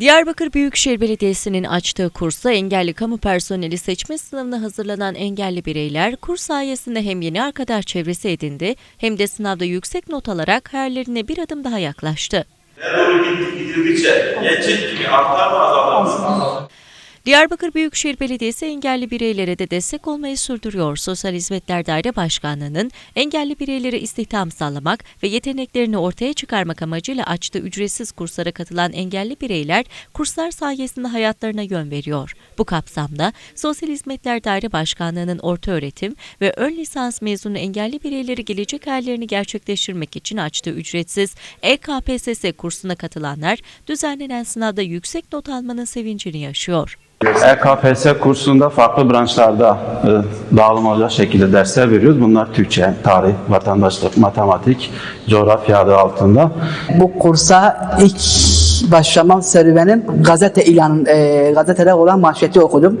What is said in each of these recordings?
Diyarbakır Büyükşehir Belediyesi'nin açtığı kursa engelli kamu personeli seçme sınavına hazırlanan engelli bireyler kurs sayesinde hem yeni arkadaş çevresi edindi hem de sınavda yüksek not alarak hayallerine bir adım daha yaklaştı. Ne doğru gittik gidildikçe geçit gibi artar mı azalır mı? Diyarbakır Büyükşehir Belediyesi engelli bireylere de destek olmayı sürdürüyor. Sosyal Hizmetler Daire Başkanlığı'nın engelli bireylere istihdam sağlamak ve yeteneklerini ortaya çıkarmak amacıyla açtığı ücretsiz kurslara katılan engelli bireyler kurslar sayesinde hayatlarına yön veriyor. Bu kapsamda Sosyal Hizmetler Daire Başkanlığı'nın orta öğretim ve ön lisans mezunu engelli bireyleri gelecek hayallerini gerçekleştirmek için açtığı ücretsiz EKPSS kursuna katılanlar düzenlenen sınavda yüksek not almanın sevincini yaşıyor. EKPS kursunda farklı branşlarda e, dağılım olacak şekilde dersler veriyoruz. Bunlar Türkçe, tarih, vatandaşlık, matematik, coğrafya adı altında. Bu kursa ilk başlamam serüvenim gazete ilanın e, gazetede olan manşeti okudum.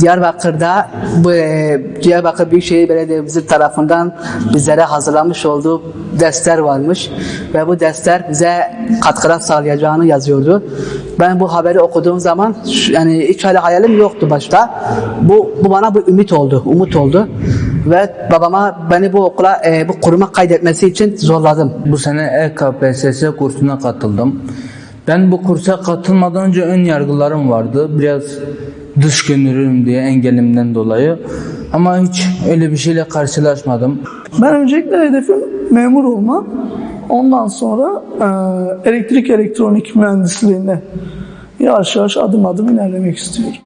Diyarbakır'da bu e, Diyarbakır Büyükşehir Belediyemiz tarafından bizlere hazırlanmış olduğu dersler varmış ve bu dersler bize katkılar sağlayacağını yazıyordu. Ben bu haberi okuduğum zaman yani hiç öyle hayalim yoktu başta. Bu bu bana bir ümit oldu, umut oldu. Ve babama beni bu okula, e, bu kuruma kaydetmesi için zorladım. Bu sene EKPSS kursuna katıldım. Ben bu kursa katılmadan önce ön yargılarım vardı. Biraz dış görünürüm diye engelimden dolayı. Ama hiç öyle bir şeyle karşılaşmadım. Ben öncelikle hedefim memur olmak. Ondan sonra e, elektrik elektronik mühendisliğine yavaş yavaş adım adım ilerlemek istiyorum.